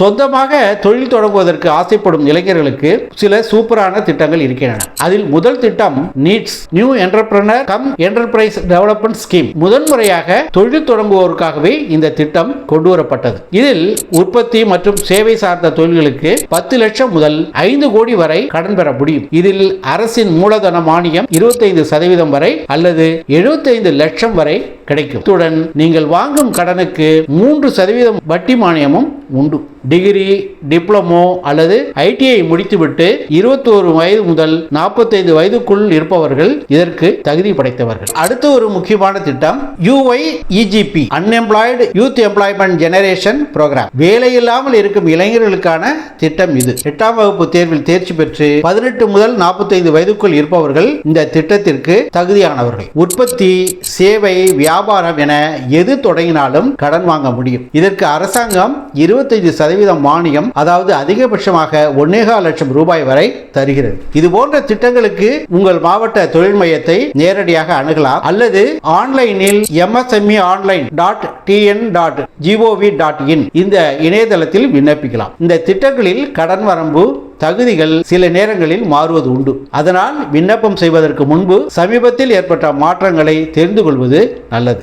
சொந்தமாக தொழில் தொடங்குவதற்கு ஆசைப்படும் இளைஞர்களுக்கு சில சூப்பரான திட்டங்கள் இருக்கின்றன. அதில் முதல் திட்டம் NEEDS. New entrepreneur cum enterprise development scheme முதன்முறையாக தொழில் தொடங்குவோருக்காகவே இந்த திட்டம் கொண்டு வரப்பட்டது இதில் உற்பத்தி மற்றும் சேவை சார்ந்த தொழில்களுக்கு பத்து லட்சம் முதல் ஐந்து கோடி வரை கடன் பெற முடியும். இதில் அரசின் மூலதன மானியம் இருபத்தைந்து சதவீதம் வரை அல்லது எழுபத்தைந்து லட்சம் வரை கிடைக்கும். இத்துடன் நீங்கள் வாங்கும் கடனுக்கு மூன்று சதவீதம் வட்டி மானியமும் உண்டு. டிகிரி டிப்ளமோ அல்லது ஐடிஐ முடித்துவிட்டு இருபத்தோரு வயது முதல் நாற்பத்தைந்து வயதுக்குள் இருப்பவர்கள் இதற்கு தகுதி படைத்தவர்கள். அடுத்த ஒரு முக்கியமான திட்டம் UY EGP unemployed youth employment generation programme வேலை இல்லாமல் இருக்கும் இளைஞர்களுக்கான திட்டம் இது. எட்டாம் வகுப்பு தேர்வில் தேர்ச்சி பெற்று பதினெட்டு முதல் நாற்பத்தைந்து வயதுக்குள் இருப்பவர்கள் இந்த திட்டத்திற்கு தகுதியானவர்கள். உற்பத்தி சேவை வியாபாரம் என எது தொடங்கினாலும் கடன் வாங்க முடியும். இதற்கு அரசாங்கம் இருபத்தைந்து சதவீதம் மானியம் அதாவது அதிகபட்சமாக ஒன்னேகால் லட்சம் ரூபாய் வரை தருகிறது. இது போன்ற திட்டங்களுக்கு உங்கள் மாவட்ட தொழில் மையத்தை நேரடியாக அணுகலாம் அல்லது ஆன்லைனில் MSME online dot TN dot GOV dot in இந்த இணையதளத்தில் விண்ணப்பிக்கலாம். இந்த திட்டங்களில் கடன் வரம்பு தகுதிகள் சில நேரங்களில் மாறுவது உண்டு. அதனால் விண்ணப்பம் செய்வதற்கு முன்பு சமீபத்தில் ஏற்பட்ட மாற்றங்களை தெரிந்து கொள்வது நல்லது.